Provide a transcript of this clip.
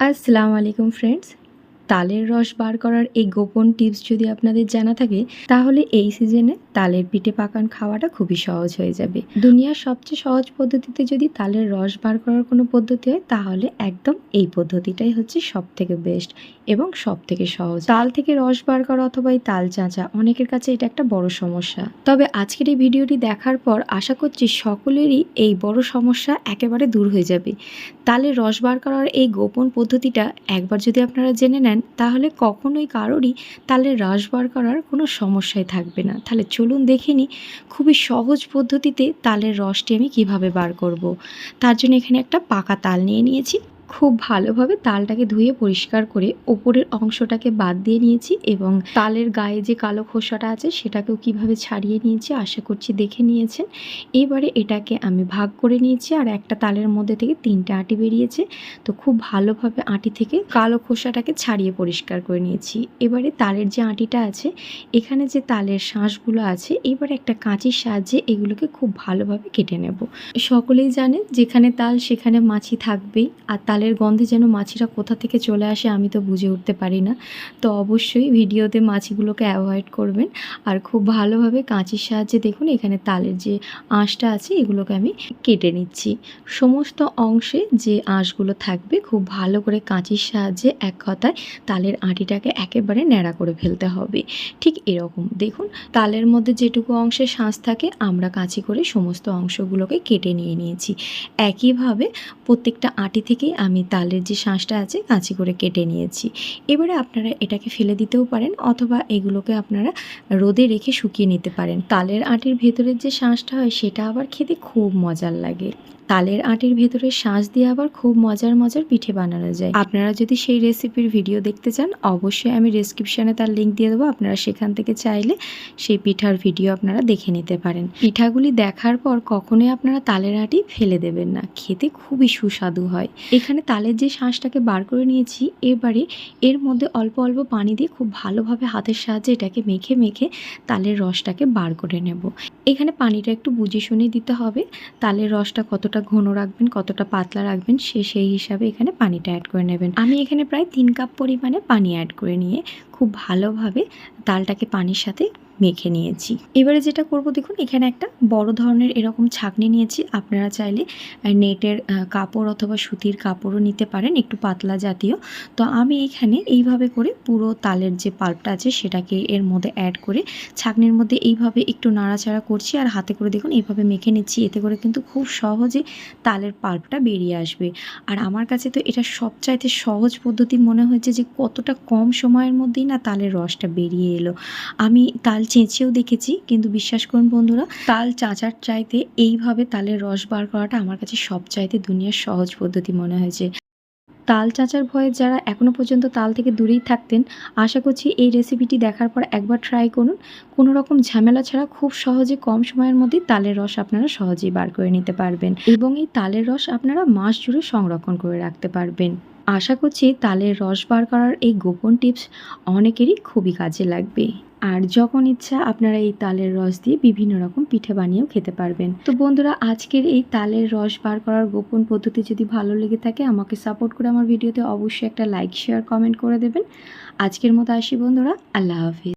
আসসালামু আলাইকুম ফ্রেন্ডস তালের রস বার করার এই গোপন টিপস যদি আপনাদের জানা থাকে, তাহলে এই সিজনে তালের পিঠে পাকান খাওয়াটা খুবই সহজ হয়ে যাবে। দুনিয়ার সবচেয়ে সহজ পদ্ধতিতে যদি তালের রস বার করার কোনো পদ্ধতি হয়, তাহলে একদম এই পদ্ধতিটাই হচ্ছে সব থেকে বেস্ট এবং সব থেকে সহজ। তাল থেকে রস বার করা অথবা এই তাল চাঁচা, অনেকের কাছে এটা একটা বড় সমস্যা। তবে আজকের এই ভিডিওটি দেখার পর আশা করছি সকলেরই এই বড় সমস্যা একেবারে দূর হয়ে যাবে। তালের রস বার করার এই গোপন পদ্ধতিটা একবার যদি আপনারা জেনে নেন তাহলে কখনোই কারোরই তালের রস বার করার কোনো সমস্যাই থাকবে না তাহলে চলুন দেখে নিই খুবই সহজ পদ্ধতিতে তালের রসটি আমি কীভাবে বার করব। তার জন্য এখানে একটা পাকা তাল নিয়ে নিয়েছি খুব ভালোভাবে তালটাকে ধুয়ে পরিষ্কার করে ওপরের অংশটাকে বাদ দিয়ে নিয়েছি এবং তালের গায়ে যে কালো খোসাটা আছে সেটাকেও কীভাবে ছাড়িয়ে নিয়েছি আশা করছি দেখে নিয়েছেন। এবারে এটাকে আমি ভাগ করে নিয়েছি আর একটা তালের মধ্যে থেকে তিনটে আটি বেরিয়েছে। তো খুব ভালোভাবে আটি থেকে কালো খোসাটাকে ছাড়িয়ে পরিষ্কার করে নিয়েছি। এবারে তালের যে আটিটা আছে, এখানে যে তালের শাঁসগুলো আছে, এবারে একটা কাঁচির সাহায্যে এগুলোকে খুব ভালোভাবে কেটে নেব। সকলেই জানে যেখানে তাল সেখানে মাছি থাকবেই, আর তালের গন্ধে যেন মাছিরা কোথা থেকে চলে আসে আমি তো বুঝে উঠতে পারি না। তো অবশ্যই ভিডিওতে মাছিগুলোকে অ্যাভয়েড করবেন। আর খুব ভালোভাবে কাঁচির সাহায্যে দেখুন এখানে তালের যে আঁশটা আছে এগুলোকে আমি কেটে নিচ্ছি। সমস্ত অংশে যে আঁশগুলো থাকবে খুব ভালো করে কাঁচির সাহায্যে এক কথায় তালের আঁটিটাকে একেবারে ন্যাড়া করে ফেলতে হবে। ঠিক এরকম। দেখুন, তালের মধ্যে যেটুকু অংশে শাঁস থাকে, আমরা কাঁচি করে সমস্ত অংশগুলোকে কেটে নিয়ে নিয়েছি। একইভাবে প্রত্যেকটা আঁটি থেকেই আমি তালের যে শাঁসটা আছে কাঁচি করে কেটে নিয়েছি। এবারে আপনারা এটাকে ফেলে দিতেও পারেন অথবা এগুলোকে আপনারা রোদে রেখে শুকিয়ে নিতে পারেন। তালের আটির ভেতরের যে শাঁসটা হয় সেটা আবার খেতে খুব মজার লাগে। তালের আটির ভেতরে শাঁস দিয়ে আবার খুব মজার মজার পিঠে বানানো যায়। আপনারা যদি সেই রেসিপির ভিডিও দেখতে চান, অবশ্যই আমি ডেসক্রিপশানে তার লিঙ্ক দিয়ে দেবো। আপনারা সেখান থেকে চাইলে সেই পিঠার ভিডিও আপনারা দেখে নিতে পারেন। পিঠাগুলি দেখার পর কখনোই আপনারা তালের আটি ফেলে দেবেন না। খেতে খুবই সুস্বাদু হয়। এখানে তালের যে শাঁসটাকে বার করে নিয়েছি, এবারে এর মধ্যে অল্প অল্প পানি দিয়ে খুব ভালোভাবে হাতের সাহায্যে এটাকে মেখে মেখে তালের রসটাকে বার করে নেব। এখানে পানিটা একটু বুঝে শুনে দিতে হবে। তালের রসটা কতটা ঘন রাখবেন, কতটা পাতলা রাখবেন, সে সেই হিসাবে এখানে পানিটা অ্যাড করে নেবেন। আমি এখানে প্রায় তিন কাপ পরিমাণে পানি অ্যাড করে নিয়ে খুব ভালোভাবে তালটাকে পানির সাথে মেখে নিয়েছি। এবারে যেটা করব দেখুন, এখানে একটা বড় ধরনের এরকম ছাকনি নিয়েছি। আপনারা চাইলে নেটের কাপড় অথবা সুতির কাপড়ও নিতে পারেন, একটু পাতলা জাতীয়। তো আমি এখানে এইভাবে করে পুরো তালের যে পাল্পটা আছে, সেটাকে এর মধ্যে অ্যাড করে ছাকনির মধ্যে এইভাবে একটু নাড়াচাড়া করছি আর হাতে করে দেখুন, এইভাবে মেখে নিচ্ছি। এতে করে কিন্তু খুব সহজে তালের পাল্পটা বেরিয়ে আসবে। আর আমার কাছে তো এটা সবচাইতে সহজ পদ্ধতি মনে হয়েছে যে, কতটা কম সময়ের মধ্যেই না তালের রসটা বেরিয়ে এলো। আমি তাল চেঁচেও দেখেছি, কিন্তু বিশ্বাস করুন বন্ধুরা, তাল চাঁচার চাইতে এইভাবে তালের রস বার করাটা আমার কাছে সব চাইতে দুনিয়ার সহজ পদ্ধতি মনে হয়েছে। তাল চাঁচার ভয়ে যারা এখনও পর্যন্ত তাল থেকে দূরেই থাকতেন, আশা করছি এই রেসিপিটি দেখার পর একবার ট্রাই করুন। কোনো রকম ঝামেলা ছাড়া খুব সহজে কম সময়ের মধ্যেই তালের রস আপনারা সহজেই বার করে নিতে পারবেন এবং এই তালের রস আপনারা মাস জুড়ে সংরক্ষণ করে রাখতে পারবেন। আশা করছি তালের রস বার করার এই গোপন টিপস অনেকেরই খুবই কাজে লাগবে। আর যখন ইচ্ছা আপনারা এই তালের রস দিয়ে বিভিন্ন রকম পিঠে বানিয়েও খেতে পারবেন। তো বন্ধুরা, আজকের এই তালের রস বার করার গোপন পদ্ধতি যদি ভালো লেগে থাকে, আমাকে সাপোর্ট করে আমার ভিডিওতে অবশ্যই একটা লাইক শেয়ার কমেন্ট করে দেবেন। আজকের মতো আসি বন্ধুরা, আল্লাহ হাফিজ।